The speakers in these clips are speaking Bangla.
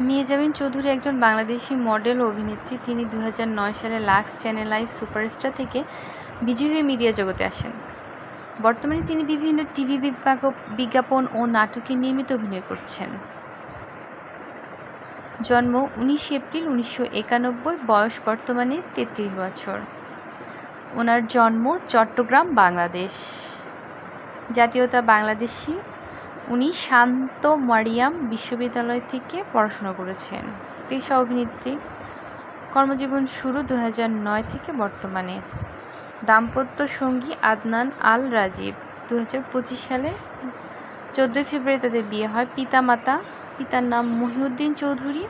মেহজাবিন চৌধুরী একজন বাংলাদেশি মডেল অভিনেত্রী। তিনি দু হাজার নয় সালে লাক্স চ্যানেল আই সুপারস্টার থেকে বিজয়ী হয়ে মিডিয়া জগতে আসেন। বর্তমানে তিনি বিভিন্ন টিভি বিজ্ঞাপন ও নাটকে নিয়মিত অভিনয় করছেন। জন্ম উনিশে এপ্রিল উনিশশো একানব্বই, বয়স বর্তমানে তেত্রিশ বছর। ওনার জন্ম চট্টগ্রাম, বাংলাদেশ। জাতীয়তা বাংলাদেশি উনি শান্ত মারিয়াম বিশ্ববিদ্যালয় থেকে পড়াশোনা করেছেন। পেশা অভিনেত্রী। কর্মজীবন শুরু দু নয় থেকে বর্তমানে। দাম্পত্য সঙ্গী আদনান আল রাজীব দু হাজার পঁচিশ সালে চোদ্দোই ফেব্রুয়ারি তাদের বিয়ে হয় পিতা মাতা পিতার নাম মহিউদ্দিন চৌধুরী,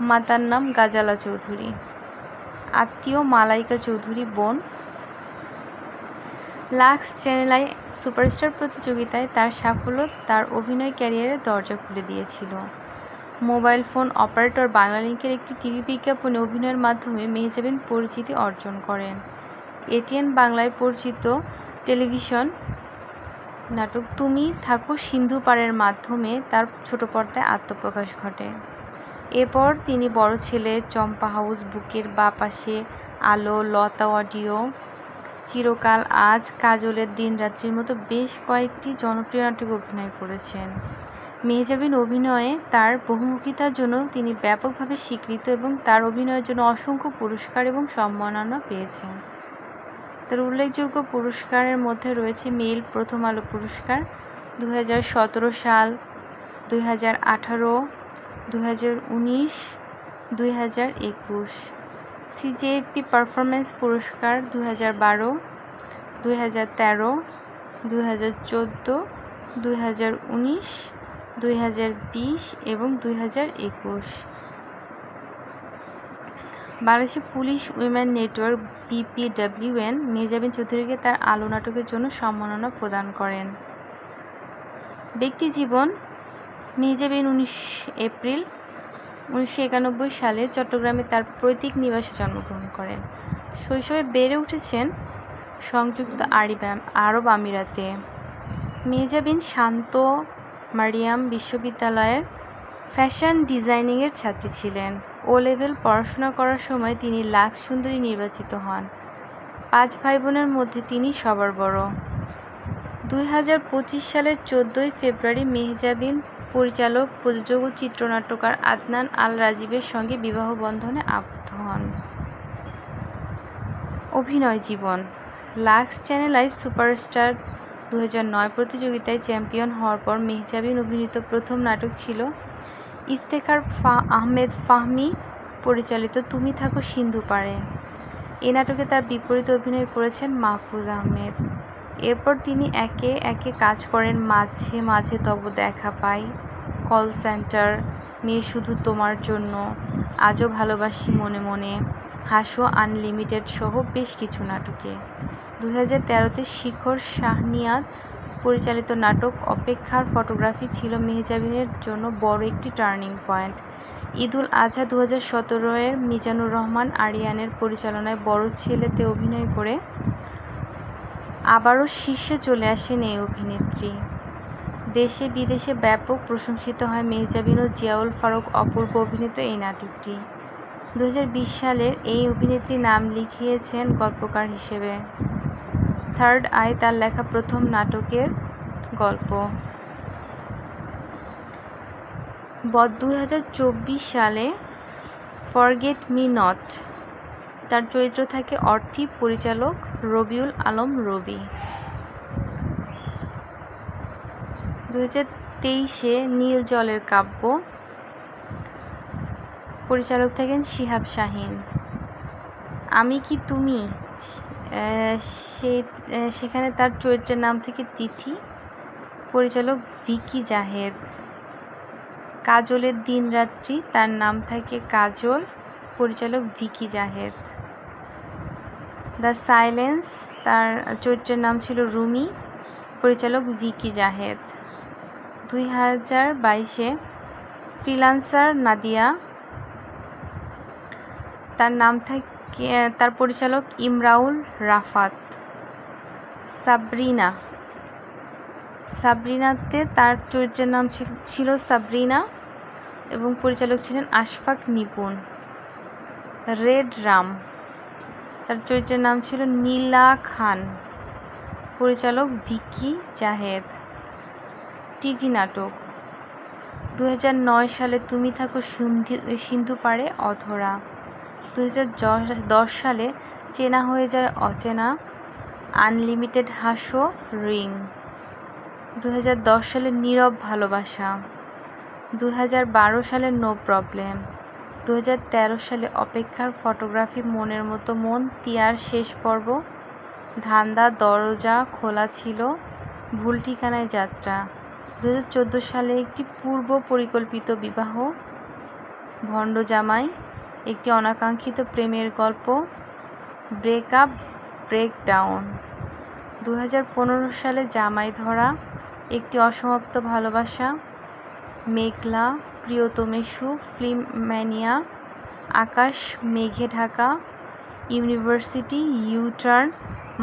মাতার নাম গাজালা চৌধুরী। আত্মীয় মালাইকা চৌধুরী বোন লাক্স চ্যানেলাই সুপারস্টার প্রতিযোগিতায় তার সাফল্য তার অভিনয় ক্যারিয়ারে দরজা খুলে দিয়েছিল। মোবাইল ফোন অপারেটর বাংলালিংকের একটি টিভি বিজ্ঞাপনে অভিনয়ের মাধ্যমে মেহজাবিন পরিচিতি অর্জন করেন। এটিএন বাংলায় পরিচিত টেলিভিশন নাটক তুমি থাকো সিন্ধু পাড়ের মাধ্যমে তার ছোট পর্দায় আত্মপ্রকাশ ঘটে। এরপর তিনি বড় ছেলে চম্পা হাউস বুকের বা পাশে আলো, লতা অডিও চিরকাল আজ কাজলের দিন রাত্রির মতো বেশ কয়েকটি জনপ্রিয় নাটকে অভিনয় করেছেন। মেহজাবিন অভিনয়ে তার বহুমুখিতার জন্য তিনি ব্যাপকভাবে স্বীকৃত এবং তার অভিনয়ের জন্য অসংখ্য পুরস্কার এবং সম্মাননা পেয়েছেন। তার উল্লেখযোগ্য পুরস্কারের মধ্যে রয়েছে মেল প্রথম আলো পুরস্কার দু হাজার সতেরো সাল দুই হাজার আঠারো দু হাজার উনিশ দুই হাজার একুশ। সিজেএফপি পারফরমেন্স পুরস্কার দু হাজার বারো, দুই হাজার তেরো, দুই হাজার চোদ্দ, দুই হাজার উনিশ, দুই হাজার বিশ এবং দুই হাজার একুশ। Bangladeshi Police Women Network BPWN Mehjabin চৌধুরীকে তার আলো নাটকের জন্য সম্মাননা প্রদান করেন। ব্যক্তি জীবন, মেহজাবিন উনিশ এপ্রিল উনিশশো একানব্বই সালে চট্টগ্রামে তার প্রতীক নিবাসে জন্মগ্রহণ করেন। শৈশবে বেড়ে উঠেছেন সংযুক্ত আরব আমিরাতে। মেহজাবিন শান্ত মারিয়াম বিশ্ববিদ্যালয়ের ফ্যাশন ডিজাইনিংয়ের ছাত্রী ছিলেন। ও লেভেল পড়াশোনা করার সময় তিনি লাখ সুন্দরী নির্বাচিত হন। পাঁচ ভাই বোনের মধ্যে তিনি সবার বড়। দুই হাজার পঁচিশ সালের চোদ্দোই ফেব্রুয়ারি মেহজাবিন পরিচালক, প্রযোজক ও চিত্রনাট্যকার আদনান আল রাজীবের সঙ্গে বিবাহ বন্ধনে আবদ্ধ হন। অভিনয় জীবন। লাক্স চ্যানেল সুপারস্টার দু নয় প্রতিযোগিতায় চ্যাম্পিয়ন হওয়ার পর মেহজাবিন অভিনীত প্রথম নাটক ছিল ইফতেখার ফা, আহমেদ ফাহমি, পরিচালিত তুমি থাকো সিন্ধু পাড়ে এ নাটকে তার বিপরীত অভিনয় করেছেন মাহফুজ আহমেদ। এরপর তিনি একে একে কাজ করেন মাঝে মাঝে তব দেখা পাই। কল সেন্টার, মেয়ে শুধু তোমার জন্য। আজও ভালোবাসি মনে মনে। হাসো আনলিমিটেড সহ বেশ কিছু নাটকে। দু হাজার তেরোতে শিখর শাহনিয়াদ পরিচালিত নাটক অপেক্ষার ফটোগ্রাফি ছিল মেহজাবিনের জন্য বড় একটি টার্নিং পয়েন্ট। ঈদুল আজহা দু হাজার সতেরোয়ের মিজানুর রহমান আরিয়ানের পরিচালনায় বড় ছেলেতে অভিনয় করে আবারও শীর্ষে চলে আসেন এই অভিনেত্রী। দেশে বিদেশে ব্যাপক প্রশংসিত হয় মেহজাবিন ও জিয়াউল ফারুক অপূর্ব অভিনীত এই নাটকটি। দু হাজার বিশ সালের এই অভিনেত্রী নাম লিখিয়েছেন গল্পকার হিসেবে। থার্ড আই তার লেখা প্রথম নাটকের গল্প। দু হাজার চব্বিশ সালে ফরগেট মি নট তার চরিত্র থাকে অর্থী পরিচালক রবিউল আলম রবি। দু হাজার তেইশে নীল জলের কাব্য। পরিচালক থাকেন শিহাব শাহিন। আমি কি তুমি? সে সেখানে তার চরিত্রের নাম থেকে তিথি। পরিচালক ভিকি জাহেদ। কাজলের দিন রাত্রি তার নাম থাকে কাজল। পরিচালক ভিকি জাহেদ। দ্য সাইলেন্স, তার চরিত্রের নাম ছিল রুমি, পরিচালক ভিকি জাহেদ। দুই হাজার বাইশে ফ্রিলান্সার নাদিয়া, তার নাম থাকে, তার পরিচালক ইমরাউল রাফাত। সাবরিনা, সাবরিনাতে তার চরিত্রের নাম ছিল সাবরিনা এবং পরিচালক ছিলেন আশফাক নিপুণ। রেড রাম। তার চরিত্রের নাম ছিল নীলা খান। পরিচালক ভিকি জাহেদ। টিভি নাটক। দু হাজার নয় সালে তুমি থাকো সিন্ধু সিন্ধু পাড়ে অধরা দু সালে চেনা হয়ে যায় অচেনা। আনলিমিটেড হাসো, রিং। দু হাজার দশ সালে নীরব ভালোবাসা। দু হাজার বারো সালে নো প্রবলেম। দু হাজার তেরো সালে অপেক্ষার ফটোগ্রাফি মনের মতো মন, তিয়ার শেষ পর্ব। ধান্দা দরজা খোলা ছিল, ভুল ঠিকানায় যাত্রা। দু হাজার চোদ্দ সালে একটি পূর্ব পরিকল্পিত বিবাহ। ভণ্ড জামাই, একটি অনাকাঙ্ক্ষিত প্রেমের গল্প। ব্রেকআপ ব্রেকডাউন দু হাজার পনেরো সালে জামাই ধরা, একটি অসমাপ্ত ভালোবাসা। মেঘলা প্রিয়তমেশু ফিল্ম ম্যানিয়া আকাশ মেঘে ঢাকা, ইউনিভার্সিটি ইউটার্ন,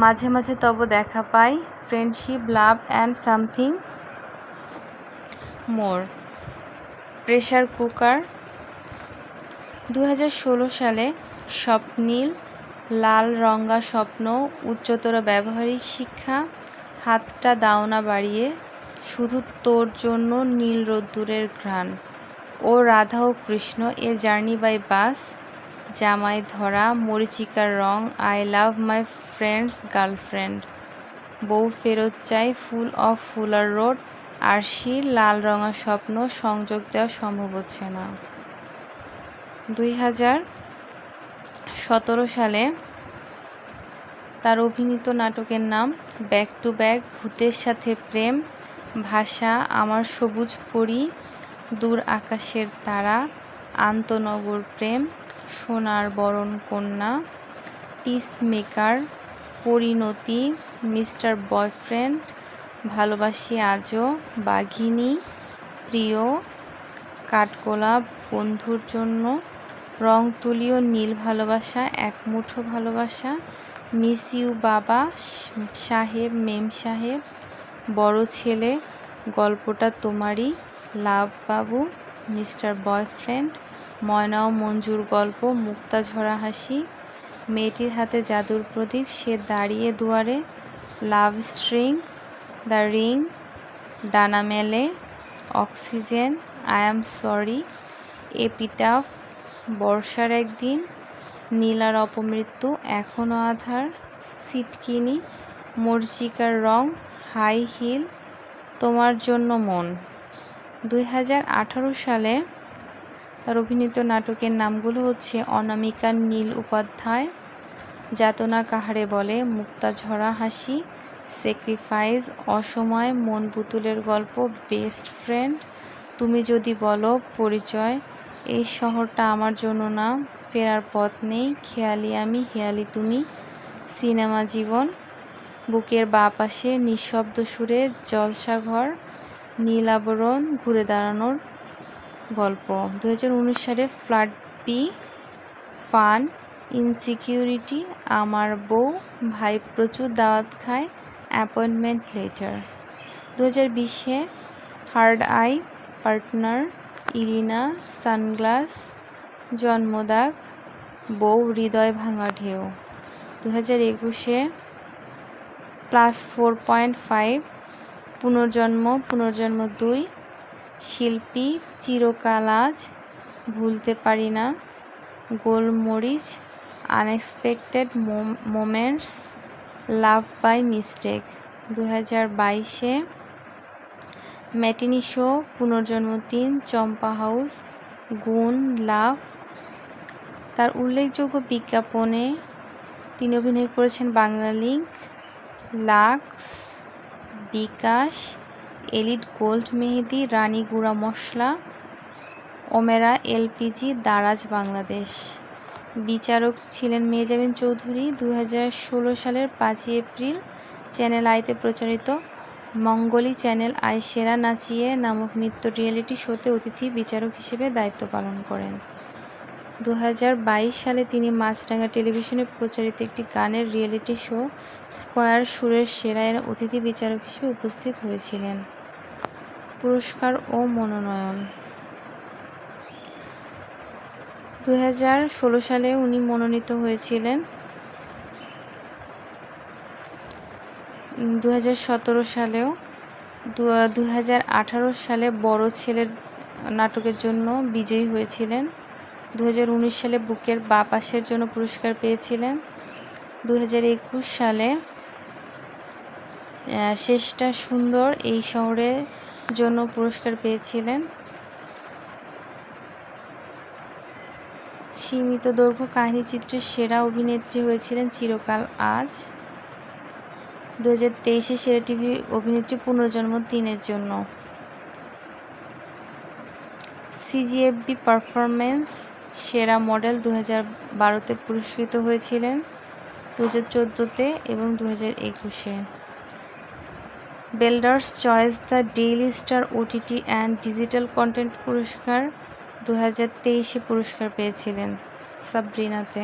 মাঝে মাঝে তব দেখা পাই, friendship, love and something more, pressure cooker. দু হাজার ষোলো সালে স্বপ্নীল, লাল রঙা স্বপ্ন, উচ্চতর ব্যবহারিক শিক্ষা, হাতটা দাওনা বাড়িয়ে, শুধু তোর জন্য নীল রোদ্দুরের ঘ্রাণ। ও রাধা ও Krishna, a journey by bus, জামাই ধরা, মরিচিকার রং, I love my friends girlfriend. বউ ফেরত চাই, ফুল অফ ফুলার রোড আরশির লাল রঙা স্বপ্ন, সংযোগ দেওয়া সম্ভব হচ্ছে না। দুই হাজার সতেরো সালে তার অভিনীত নাটকের নাম ব্যাক টু ব্যাক, ভূতের সাথে প্রেম, ভাষা, আমার সবুজ পরি দূর আকাশের তারা, আন্তনগর প্রেম, সোনার বরণ কন্যা পিস মেকার পরিণতি, মিস্টার বয়ফ্রেন্ড, ভালোবাসি আজও, বাঘিনী, প্রিয়, কাঠগোলাপ, বন্ধুর জন্য, রং তুলিও, নীল ভালোবাসা, এক মুঠো ভালোবাসা মিস ইউ বাবা, সাহেব মেম সাহেব, বড় ছেলে, গল্পটা তোমারই লাভ বাবু মিস্টার বয়ফ্রেন্ড ময়না ও মঞ্জুর গল্প, মুক্তা ঝরা হাসি, মেয়েটির হাতে জাদুর প্রদীপ, সে দাঁড়িয়ে দুয়ারে, লাভ স্ট্রিং, দ্য রিং, ডানা মেলে, oxygen, I am sorry, epitaph, বর্ষার একদিন, নীলার অপমৃত্যু এখনও আধার, সিটকিনি মরচিকার রং, হাই হিল, তোমার জন্য মন। দুই হাজার আঠারো সালে তার অভিনীত নাটকের নামগুলো হচ্ছে অনামিকা নীল উপাধ্যায়, যাতনা কাহারে বলে, মুক্তা ঝরা হাসি, স্যাক্রিফাইস, অসময়, মন পুতুলের গল্প, বেস্ট ফ্রেন্ড, তুমি যদি বলো, পরিচয়, এই শহরটা আমার জন্য না, ফেরার পথ নেই, খেয়ালি আমি, হেয়ালি তুমি, সিনেমা জীবন, বুকের বা পাশে নিঃশব্দ সুরে, জলসাঘর নীল আবরণ ঘুরে দাঁড়ানোর গল্প। দু হাজার উনিশ সালে ফ্লাড বি ফান, ইনসিকিউরিটি, আমার বউ, ভাই প্রচুর দাওয়াত খায়, অ্যাপয়েন্টমেন্ট লেটার। দু হাজার বিশে hard eye, partner, Irina, sunglass, জন্মদাগ, বউ, হৃদয় ভাঙা ঢেউ। দু হাজার একুশে প্লাস ফোর পয়েন্ট ফাইভ পুনর্জন্ম পুনর্জন্ম দুই, শিল্পী চিরকাল আজ ভুলতে পারি না, গোলমরিচ unexpected moments love by mistake দু হাজার বাইশে, ম্যাটিনি শো, পুনর্জন্ম তিন, চম্পা হাউস, গুণ, লাভ। তার উল্লেখযোগ্য বিজ্ঞাপনে তিনি অভিনয় করেছেন Banglalink Lux. BKash, Elite Gold মেহেদি, রানী গুঁড়া মশলা, ওমেরা এলপিজি, দারাজ বাংলাদেশ। বিচারক ছিলেন মেজাবিন চৌধুরী দু হাজার ষোলো সালের পাঁচই এপ্রিল, চ্যানেল আইতে প্রচারিত মঙ্গলি চ্যানেল আই সেরা নাচিয়ে নামক নৃত্য রিয়েলিটি শোতে অতিথি বিচারক হিসেবে দায়িত্ব পালন করেন। দু হাজার বাইশ সালে তিনি মাছরাঙা টেলিভিশনে প্রচারিত একটি গানের রিয়েলিটি শো, স্কয়ার সুরের সেরা এর অতিথি বিচারক হিসেবে উপস্থিত হয়েছিলেন। পুরস্কার ও মনোনয়ন। দু হাজার ষোলো সালে উনি মনোনীত হয়েছিলেন। দু হাজার সতেরো সালেও দু হাজার আঠারো সালে বড় ছেলের নাটকের জন্য বিজয়ী হয়েছিলেন। দু হাজার উনিশ সালে বুকের বা পাশের জন্য পুরস্কার পেয়েছিলেন। দু হাজার একুশ সালে শেষটা সুন্দর এই শহরের জন্য পুরস্কার পেয়েছিলেন। সীমিত দৈর্ঘ্য কাহিনী চিত্রের সেরা অভিনেত্রী হয়েছিলেন চিরকাল আজ। দু হাজার তেইশে সেরা টিভি অভিনেত্রী পুনর্জন্ম তিনের জন্য। সিজিএফবি পারফরমেন্স সেরা মডেল দু হাজার বারোতে পুরস্কৃত হয়েছিলেন দু হাজার চোদ্দোতে এবং দু হাজার একুশে Blender's Choice the Daily Star OTT and digital content পুরস্কার দু হাজার তেইশে পুরস্কার পেয়েছিলেন সাবরিনাতে।